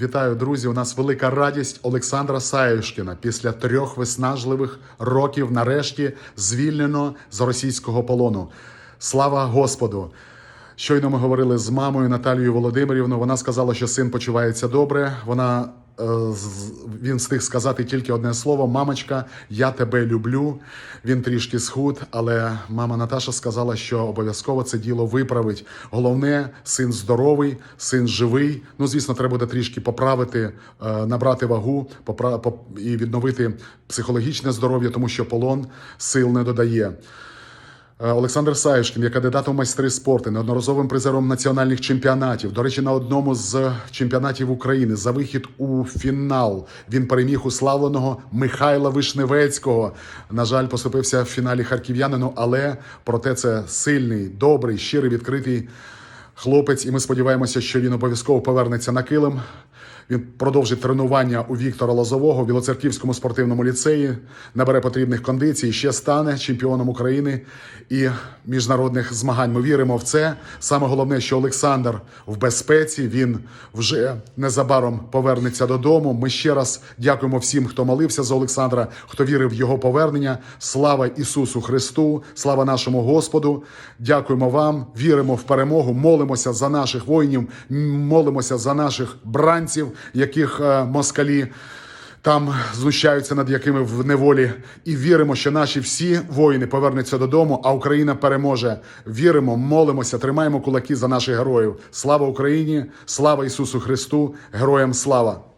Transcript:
Вітаю, друзі! У нас велика радість Олександра Саюшкіна після трьох виснажливих років нарешті звільнено з російського полону. Слава Господу! Щойно ми говорили з мамою Наталією Володимирівною. Вона сказала, що син почувається добре. Вона він встиг сказати тільки одне слово: мамочка, я тебе люблю. Він трішки схуд, але мама Наташа сказала, що обов'язково це діло виправить. Головне, син здоровий, син живий. Ну, звісно, треба буде трішки поправити, е, набрати вагу, і відновити психологічне здоров'я, тому що полон сил не додає. Е, Олександр Саюшкін є кандидатом майстри спорту, неодноразовим призером національних чемпіонатів. До речі, на одному з чемпіонатів України за вихід у фінал він переміг уславленого Михайла Вишневецького. На жаль, поступився в фіналі харків'янину, але проте це сильний, добрий, щирий, відкритий хлопець. І ми сподіваємося, що він обов'язково повернеться на килим. Він продовжить тренування у Віктора Лозового в Білоцерківському спортивному ліцеї, набере потрібних кондицій, ще стане чемпіоном України і міжнародних змагань. Ми віримо в це. Саме головне, що Олександр в безпеці. Він вже незабаром повернеться додому. Ми ще раз дякуємо всім, хто молився за Олександра, хто вірив в його повернення. Слава Ісусу Христу! Слава нашому Господу! Дякуємо вам, віримо в перемогу, молимося за наших воїнів, молимося за наших бранців, яких е, москалі там знущаються над якими в неволі, і віримо, що наші всі воїни повернуться додому, а Україна переможе. Віримо, молимося, тримаємо кулаки за наших героїв. Слава Україні! Слава Ісусу Христу! Героям слава!